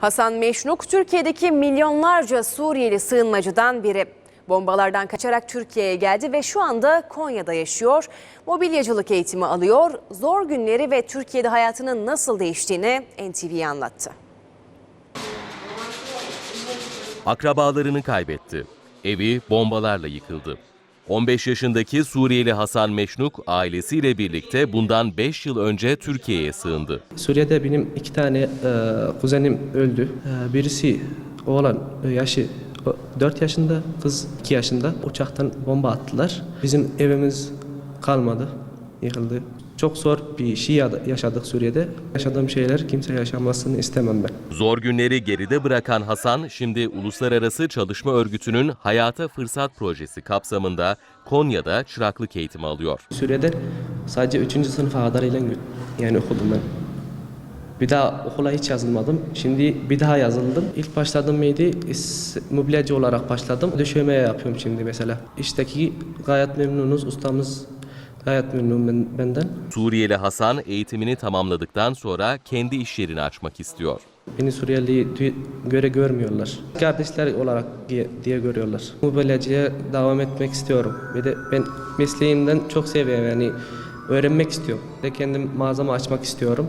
Hasan Meşnuk Türkiye'deki milyonlarca Suriyeli sığınmacıdan biri. Bombalardan kaçarak Türkiye'ye geldi ve şu anda Konya'da yaşıyor. Mobilyacılık eğitimi alıyor. Zor günleri ve Türkiye'de hayatının nasıl değiştiğini NTV'ye anlattı. Akrabalarını kaybetti. Evi bombalarla yıkıldı. 15 yaşındaki Suriyeli Hasan Meşnuk ailesiyle birlikte bundan 5 yıl önce Türkiye'ye sığındı. Suriye'de benim iki tane e, kuzenim öldü. E, birisi oğlan e, yaşı 4 yaşında, kız 2 yaşında. Uçaktan bomba attılar. Bizim evimiz kalmadı, yıkıldı. Çok zor bir şey ya- yaşadık Suriye'de. Yaşadığım şeyler kimse yaşamasını istemem ben. Zor günleri geride bırakan Hasan şimdi Uluslararası Çalışma Örgütü'nün Hayata Fırsat Projesi kapsamında Konya'da çıraklık eğitimi alıyor. Suriye'de sadece 3. sınıfa kadar ile yani okudum ben. Bir daha okula hiç yazılmadım. Şimdi bir daha yazıldım. İlk başladığım neydi? Mobilyacı olarak başladım. Döşeme yapıyorum şimdi mesela. İşteki gayet memnunuz. Ustamız gayet memnun ben- benden. Suriyeli Hasan eğitimini tamamladıktan sonra kendi iş yerini açmak istiyor. Beni Suriyeli göre görmüyorlar. Kardeşler olarak diye, diye görüyorlar. Mobilyacıya devam etmek istiyorum. Ve de ben mesleğimden çok seviyorum yani öğrenmek istiyorum. Ve kendim mağazamı açmak istiyorum.